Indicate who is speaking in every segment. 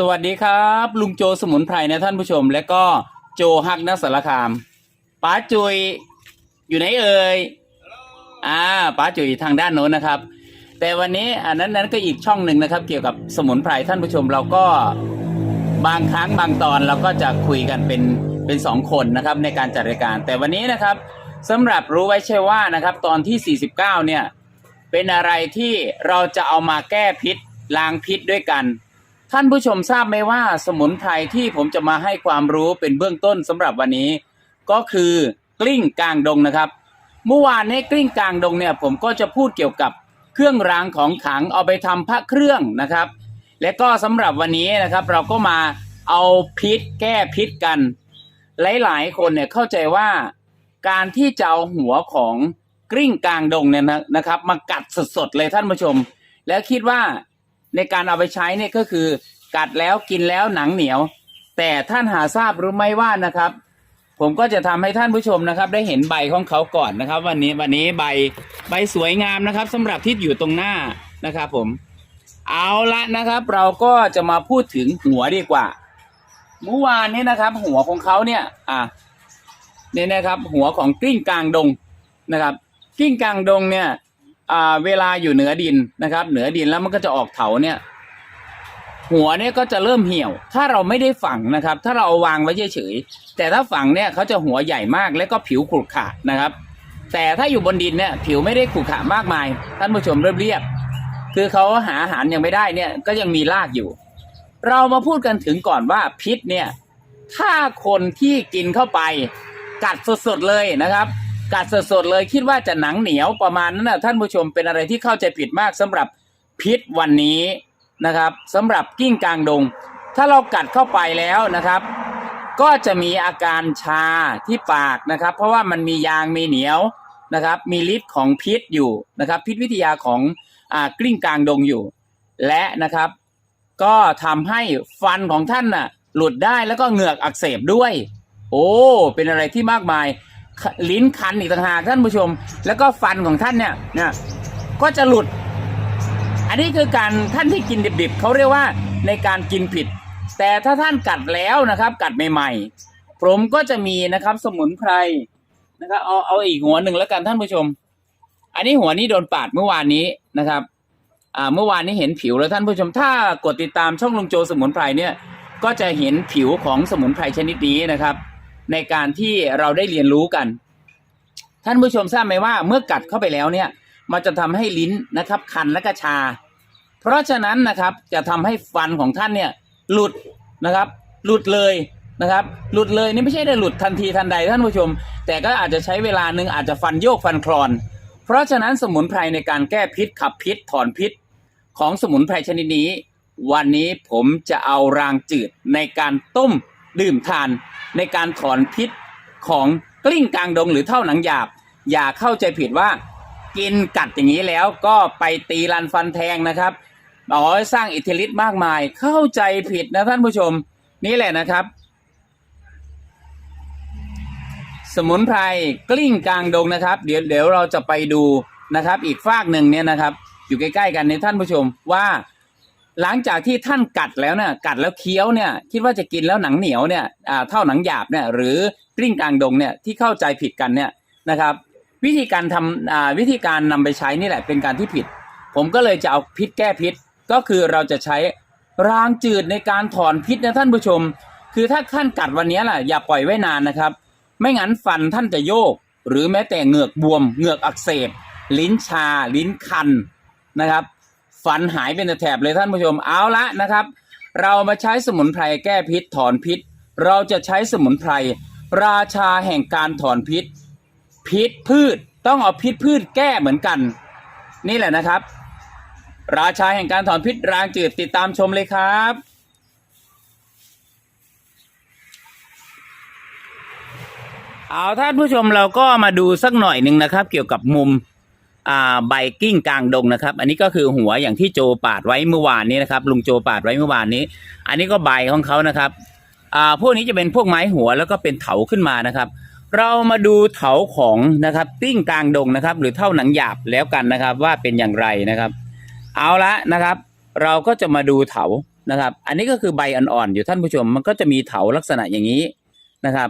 Speaker 1: สวัสดีครับ ลุงโจสมุนไพรนะท่านผู้ชม และก็โจฮักนักสารคามป้าจุยอยู่ไหนเอ่ยอ่าป้าจุยทางด้านโน้นนะครับ แต่วันนี้อันนั้นนั้นก็อีกช่องหนึ่งนะครับ เกี่ยวกับสมุนไพรท่านผู้ชมเราก็บางครั้งบางตอนเราก็จะคุยกันเป็นเป็นสองคนนะครับในการจัดรายการ แต่วันนี้นะครับสำหรับรู้ไว้ใช่ว่านะครับ ตอนที่ 49 เนี่ยเป็นอะไรที่เราจะเอามาแก้พิษล้างพิษด้วยกัน ท่านผู้ชมทราบไหมว่าสมุนไพรที่ผมจะมาให้ความรู้เป็นเบื้องต้นสำหรับวันนี้ ก็คือกลิ้งกลางดงนะครับ เมื่อวานนี้กลิ้งกลางดงเนี่ยผมก็จะพูดเกี่ยวกับเครื่องรางของขลังเอาไปทำพระเครื่องนะครับ และก็สำหรับวันนี้นะครับ เราก็มาเอาพิษแก้พิษกัน หลายๆ คนเนี่ยเข้าใจว่าการที่จะเอาหัวของกลิ้งกลางดงเนี่ยนะนะครับ มากัดสดๆเลยท่านผู้ชม แล้วคิดว่า ในการเอาไปใช้เนี่ยก็คือ กัดแล้วกินแล้วหนังเหนียว แต่ท่านหาทราบหรือไม่ว่านะครับ ผมก็จะทำให้ท่านผู้ชมนะครับ ได้เห็นใบของเขาก่อนนะครับ วันนี้วันนี้ใบใบสวยงามนะครับสำหรับที่อยู่ตรงหน้านะครับ ผมเอาละนะครับ เราก็จะมาพูดถึงหัวดีกว่าเมื่อวานนี้นะครับ หัวของเขาเนี่ย อะเนี่ยนะครับ หัวของกลิ้งกลางดงนะครับ กิ้งกลางดงเนี่ย อ่าเวลาอยู่เหนือดินนะครับ เหนือดินแล้วมันก็จะออกเถาเนี่ย หัวเนี่ยก็จะเริ่มเหี่ยว ถ้าเราไม่ได้ฝังนะครับ ถ้าเราเอาวางไว้เฉยๆแต่ถ้าฝังเนี่ยเขาจะหัวใหญ่มากแล้วก็ผิวขรุขระนะครับ แต่ถ้าอยู่บนดินเนี่ย ผิวไม่ได้ขรุขระมากมาย ท่านผู้ชมเรียบเรียบๆคือเขาหาอาหารยังไม่ได้เนี่ย ก็ยังมีรากอยู่ เรามาพูดกันถึงก่อนว่าพิษเนี่ย ถ้าคนที่กินเข้าไปกัดสดๆเลยนะครับ กัดสดๆเลยคิดว่าจะหนังเหนียวประมาณนั้นนะท่านผู้ชมเป็นอะไรที่เข้าใจผิดมากสำหรับพิษวันนี้นะครับสำหรับกิ้งกลางดง ถ้าเรากัดเข้าไปแล้วนะครับ ก็จะมีอาการชาที่ปากนะครับ เพราะว่ามันมียางมีเหนียวนะครับ มีฤทธิ์ของพิษอยู่นะครับ พิษวิทยาของอ่ากลิ้งกลางดงอยู่ และนะครับ ก็ทำให้ฟันของท่านน่ะหลุดได้แล้วก็เหงือกอักเสบด้วย โอ้ เป็นอะไรที่มากมาย ลิ้นคันอีกต่างหากท่านผู้ชม แล้วก็ฟันของท่านเนี่ยเนี่ยก็จะหลุด อันนี้คือการท่านที่กินดิบๆเขาเรียกว่าในการกินผิด แต่ถ้าท่านกัดแล้วนะครับ กัดใหม่ๆผมก็จะมีนะครับ สมุนไพรนะครับเอาเอาอีกหัวหนึ่งแล้วกันท่านผู้ชม อันนี้หัวนี้โดนปาดเมื่อวานนี้นะครับอ่าเมื่อวานนี้เห็นผิวแล้วท่านผู้ชม ถ้ากดติดตามช่องลุงโจสมุนไพรเนี่ยก็จะเห็นผิวของสมุนไพรชนิดนี้นะครับ ในการที่เราได้เรียนรู้กัน ท่านผู้ชมทราบไหมว่าเมื่อกัดเข้าไปแล้วเนี่ย มันจะทำให้ลิ้นนะครับคันและก็ชา เพราะฉะนั้นนะครับจะทำให้ฟันของท่านเนี่ยหลุดนะครับ หลุดเลยนะครับ หลุดเลยนี่ไม่ใช่ได้หลุดทันทีทันใดท่านผู้ชม แต่ก็อาจจะใช้เวลาหนึ่งอาจจะฟันโยกฟันคลอน เพราะฉะนั้นสมุนไพรในการแก้พิษขับพิษถอนพิษของสมุนไพรชนิดนี้ วันนี้ผมจะเอารางจืดในการต้ม ดื่มทานในการถอนพิษของกลิ้งกลางดงหรือเท่าหนังหยาบ อย่าเข้าใจผิดว่า กินกัดอย่างนี้แล้วก็ไปตีรันฟันแทงนะครับอ๋อสร้างอิทธิฤทธิ์มากมาย เข้าใจผิดนะท่านผู้ชม นี่แหละนะครับ สมุนไพรกลิ้งกลางดงนะครับ เดี๋ยวเดี๋ยวเราจะไปดูนะครับ อีกฝากหนึ่งเนี่ยนะครับ อยู่ใกล้ๆกันในท่านผู้ชมว่า หลังจากที่ท่านกัดแล้วเนี่ยกัดแล้วเคี้ยวเนี่ยคิดว่าจะกินแล้วหนังเหนียวเนี่ยเท่าหนังหยาบเนี่ยหรือกลิ้งกลางดงเนี่ยที่เข้าใจผิดกันเนี่ยนะครับ วิธีการทำวิธีการนำไปใช้นี่แหละเป็นการที่ผิด ผมก็เลยจะเอาพิษแก้พิษ ก็คือเราจะใช้รางจืดในการถอนพิษนะท่านผู้ชม คือถ้าท่านกัดวันนี้แหละอย่าปล่อยไว้นานนะครับ ไม่งั้นฟันท่านจะโยก หรือแม้แต่เหงือกบวมเหงือกอักเสบลิ้นชา ลิ้นคันนะครับ ฟันหายเป็นแถบเลยท่านผู้ชมเอาละนะครับ เรามาใช้สมุนไพรแก้พิษถอนพิษ เราจะใช้สมุนไพรราชาแห่งการถอนพิษ พิษพืชต้องเอาพิษพืชแก้เหมือนกัน นี่แหละนะครับ ราชาแห่งการถอนพิษรางจืดติดตามชมเลยครับเอาท่านผู้ชมเราก็มาดูสักหน่อยหนึ่งนะครับ เกี่ยวกับมุม ใบกิ้งกลางดงนะครับ อันนี้ก็คือหัวอย่างที่โจปาดไว้เมื่อวานนี้นะครับลุงโจปาดไว้เมื่อวานนี้ อันนี้ก็ใบของเขานะครับพวกนี้จะเป็นพวกไม้หัวแล้วก็เป็นเถาขึ้นมานะครับ เรามาดูเถาของนะครับกิ้งกลางดงนะครับ หรือเท่าหนังหยาบแล้วกันนะครับ ว่าเป็นอย่างไรนะครับ เอาละนะครับ เราก็จะมาดูเถานะครับ อันนี้ก็คือใบอ่อนๆอยู่ท่านผู้ชมมันก็จะมีเถาลักษณะอย่างนี้นะครับ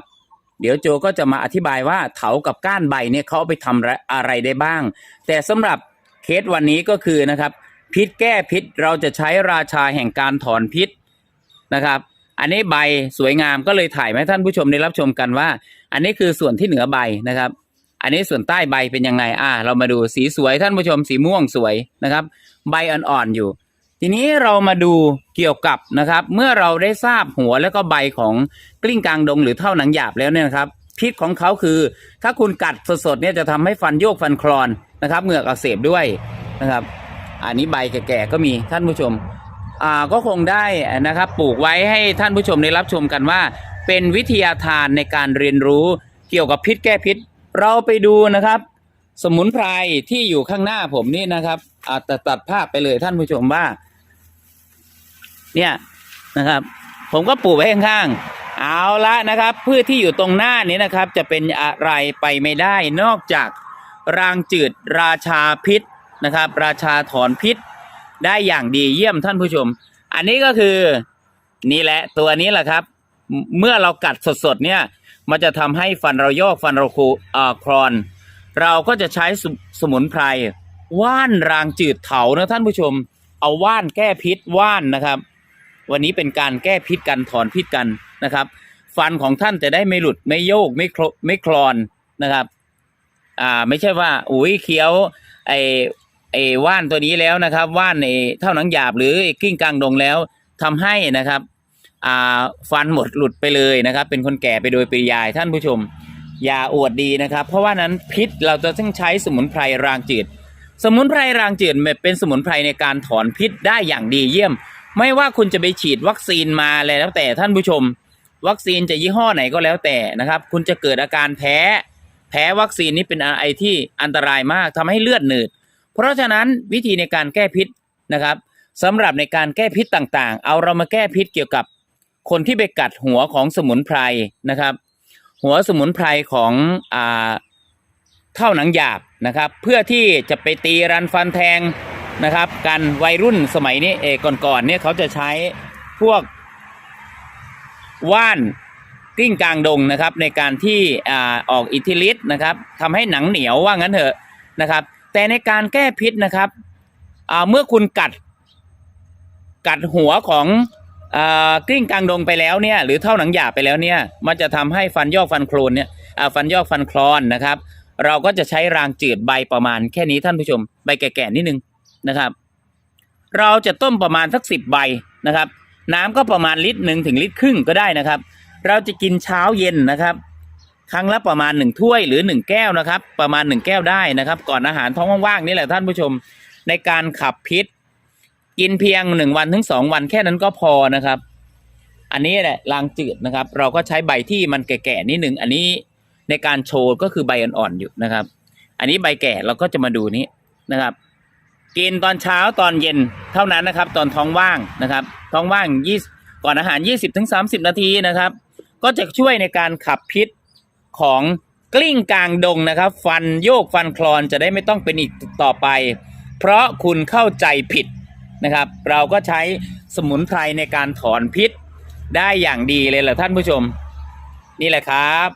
Speaker 1: เดี๋ยวโจก็จะมาอธิบายว่าเถากับก้านใบเนี่ยเขาไปทำอะไรได้บ้าง แต่สำหรับเคสวันนี้ก็คือนะครับ พิษแก้พิษเราจะใช้ราชาแห่งการถอนพิษนะครับ อันนี้ใบสวยงามก็เลยถ่ายมาให้ท่านผู้ชมได้รับชมกันว่า อันนี้คือส่วนที่เหนือใบนะครับ อันนี้ส่วนใต้ใบเป็นยังไงอ่า เรามาดูสีสวยท่านผู้ชมสีม่วงสวยนะครับ ใบอ่อนๆอยู่ ทีนี้เรามาดูเกี่ยวกับนะครับ เมื่อเราได้ทราบหัวแล้วก็ใบของกลิ้งกลางดงหรือเท่าหนังหยาบแล้วเนี่ยนะครับพิษของเขาคือ ถ้าคุณกัดสดๆเนี่ยจะทำให้ฟันโยกฟันคลอนนะครับเหงือกอักเสบด้วยนะครับ อันนี้ใบแก่ๆก็มีท่านผู้ชมอ่าก็คงได้นะครับปลูกไว้ให้ท่านผู้ชมได้รับชมกันว่า เป็นวิทยาทานในการเรียนรู้เกี่ยวกับพิษแก้พิษ เราไปดูนะครับ สมุนไพรที่อยู่ข้างหน้าผมนี่นะครับอาตัดตัดภาพไปเลยท่านผู้ชมว่า เนี่ยนะครับ ผมก็ปลูกไว้ข้างๆเอาละนะครับพืชที่อยู่ตรงหน้านี้นะครับ จะเป็นอะไรไปไม่ได้ นอกจากรางจืดราชาพิษนะครับ ราชาถอนพิษ ได้อย่างดีเยี่ยมท่านผู้ชม อันนี้ก็คือนี่แหละตัวนี้แหละครับ เมื่อเรากัดสดๆเนี่ยมันจะทำให้ฟันเราโยกฟันเราคูอ่อคลอน เราก็จะใช้สสมุนไพรว่านรางจืดเถานะท่านผู้ชม เอาว่านแก้พิษว่านนะครับ วันนี้เป็นการแก้พิษกันถอนพิษกันนะครับ ฟันของท่านจะได้ไม่หลุดไม่โยกไม่คลไม่คลอนนะครับ อ่าไม่ใช่ว่าอุ้ยเคี้ยวไอไอว่านตัวนี้แล้วนะครับ ว่านไอเท่าหนังหยาบหรืออกิ้งกลางดงแล้วทำให้นะครับอ่าฟันหมดหลุดไปเลยนะครับ เป็นคนแก่ไปโดยปริยายท่านผู้ชม อย่าอวดดีนะครับ เพราะว่านั้นพิษเราจะต้องใช้สมุนไพรรางจืดสมุนไพรรางจืดเป็นสมุนไพรในการถอนพิษได้อย่างดีเยี่ยม ไม่ว่าคุณจะไปฉีดวัคซีนมาแล้วแต่ท่านผู้ชม วัคซีนจะยี่ห้อไหนก็แล้วแต่นะครับ คุณจะเกิดอาการแพ้ แพ้วัคซีนนี้เป็นอะไรที่อันตรายมากทำให้เลือดหนืด เพราะฉะนั้นวิธีในการแก้พิษนะครับสำหรับในการแก้พิษต่างๆ เอาเรามาแก้พิษเกี่ยวกับคนที่ไปกัดหัวของสมุนไพรนะครับ หัวสมุนไพรของอ่าเท่าหนังหยาบนะครับ เพื่อที่จะไปตีรันฟันแทง นะครับกันวัยรุ่นสมัยนี้เออก่อนๆเนี่ยเขาจะใช้พวกว่านกิ้งกลางดงนะครับ ในการที่อ่าออกอิทธิฤทธิ์นะครับทำให้หนังเหนียวว่างั้นเถอะนะครับ แต่ในการแก้พิษนะครับอ่าเมื่อคุณกัดกัดหัวของอ่ากลิ้งกลางดงไปแล้วเนี่ยหรือเท่าหนังหยาบไปแล้วเนี่ยมันจะทำให้ฟันยอกฟันโคลนเนี่ยอ่าฟันยอกฟันคลอนนะครับ เราก็จะใช้รางจืดใบประมาณแค่นี้ท่านผู้ชม ใบแก่ๆนิดนึง นะครับ เราจะต้มประมาณสักสิบใบนะครับ น้ำก็ประมาณลิตรหนึ่งถึงลิตรครึ่งก็ได้นะครับ เราจะกินเช้าเย็นนะครับ ครั้งละประมาณหนึ่งถ้วยหรือหนึ่งแก้วนะครับ ประมาณหนึ่งแก้วได้นะครับ ก่อนอาหารท้องว่างๆนี่แหละท่านผู้ชมในการขับพิษ กินเพียงหนึ่งวันถึงสองวันแค่นั้นก็พอนะครับ อันนี้แหละรางจืดนะครับ เราก็ใช้ใบที่มันแก่ๆนิดหนึ่งอันนี้ในการโชว์ก็คือใบอ่อนๆอยู่นะครับ อันนี้ใบแก่เราก็จะมาดูนี้นะครับ กินตอนเช้าตอนเย็นเท่านั้นนะครับ ตอนท้องว่างนะครับ ท้องว่างยี่ก่อนอาหาร 20-30ถึง30 นาทีนะครับ ก็จะช่วยในการขับพิษของกลิ้งกลางดงนะครับ ฟันโยกฟันคลอนจะได้ไม่ต้องเป็นอีกต่อไป เพราะคุณเข้าใจผิดนะครับ เราก็ใช้สมุนไพรในการถอนพิษได้อย่างดีเลยแหละท่านผู้ชม นี่แหละครับ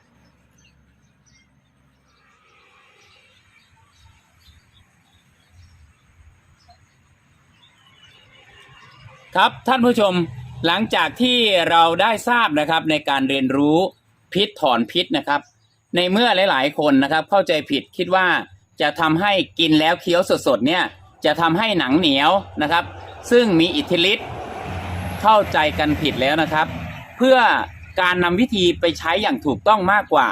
Speaker 1: ครับท่านผู้ชมหลังจากที่เราได้ทราบนะครับในการเรียนรู้พิษถอนพิษนะครับ ในเมื่อหลาย ๆ คนนะครับเข้าใจผิดคิดว่าจะทำให้กินแล้วเคี้ยวสดๆเนี่ยจะทำให้หนังเหนียวนะครับ ซึ่งมีอิทธิฤทธิ์เข้าใจกันผิดแล้วนะครับ เพื่อการนำวิธีไปใช้อย่างถูกต้องมากกว่า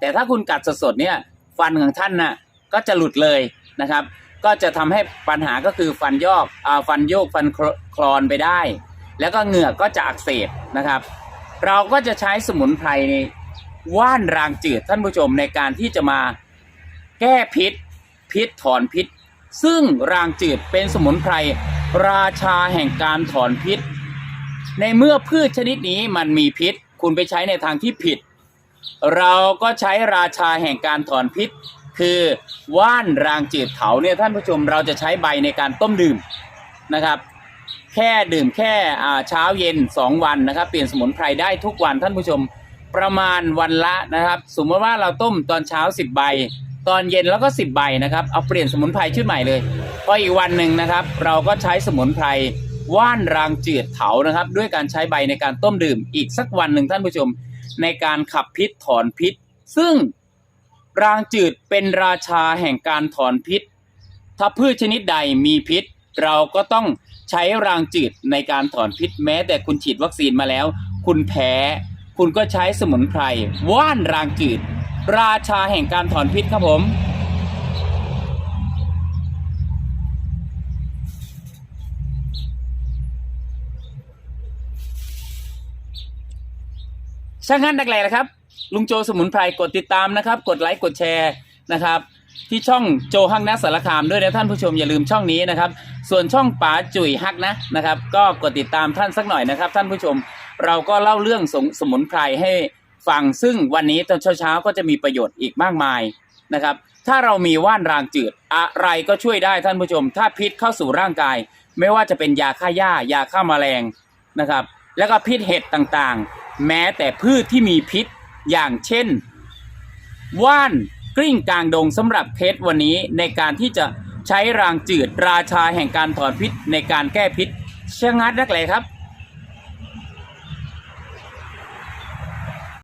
Speaker 1: แต่ถ้าคุณกัดสดๆเนี่ยฟันของท่านน่ะก็จะหลุดเลยนะครับ ก็จะทำให้ปัญหาก็คือฟันยอกอ่าฟันโยกฟันคลอนไปได้ แล้วก็เหงือกก็จะอักเสบนะครับ เราก็จะใช้สมุนไพรในว่านรางจืดท่านผู้ชมในการที่จะมาแก้พิษ พิษถอนพิษ ซึ่งรางจืดเป็นสมุนไพรราชาแห่งการถอนพิษ ในเมื่อพืชชนิดนี้มันมีพิษ คุณไปใช้ในทางที่ผิด เราก็ใช้ราชาแห่งการถอนพิษ คือว่านรางจืดเถาเนี่ยท่านผู้ชมเราจะใช้ใบในการต้มดื่มนะครับ แค่ดื่มแค่เช้าเย็น 2 วันนะครับ เปลี่ยนสมุนไพรได้ทุกวันท่านผู้ชมประมาณวันละนะครับ สมมติว่าเราต้มตอนเช้า 10 ใบ ตอนเย็นแล้วก็ 10 ใบนะครับเอาเปลี่ยนสมุนไพรชุดใหม่เลยพออีกวันหนึ่งนะครับ เราก็ใช้สมุนไพรว่านรางจืดเถานะครับ ด้วยการใช้ใบในการต้มดื่มอีกสักวันหนึ่งท่านผู้ชม ในการขับพิษถอนพิษ ซึ่ง รางจืดเป็นราชาแห่งการถอนพิษ ถ้าพืชชนิดใดมีพิษ เราก็ต้องใช้รางจืดในการถอนพิษแม้ แต่คุณฉีดวัคซีนมาแล้ว คุณแพ้ คุณก็ใช้สมุนไพรว่านรางจืด ราชาแห่งการถอนพิษครับผมช่างงั้นดักแหล่นะครับ ลุงโจสมุนไพรกดติดตามนะครับ กดไลค์กดแชร์นะครับ ที่ช่องโจฮักนะสารคามด้วยนะท่านผู้ชมอย่าลืมช่องนี้นะครับ ส่วนช่องป๋าจุ๋ยฮักนะนะครับ ก็กดติดตามท่านสักหน่อยนะครับ ท่านผู้ชมเราก็เล่าเรื่องสมสมุนไพรให้ฟังซึ่งวันนี้ตอนเช้าๆก็จะมีประโยชน์อีกมากมายนะครับ ถ้าเรามีว่านรางจืดอะไรก็ช่วยได้ท่านผู้ชม ถ้าพิษเข้าสู่ร่างกาย ไม่ว่าจะเป็นยาฆ่าหญ้ายาฆ่าแมลงนะครับ แล้วก็พิษเห็ดต่างๆ แม้แต่พืชที่มีพิษ อย่างเช่น ว่านกลิ้งกลางดงสำหรับเทสวันนี้ในการที่จะใช้รางจืดราชาแห่งการถอนพิษในการแก้พิษชะงัดนักเลยครับ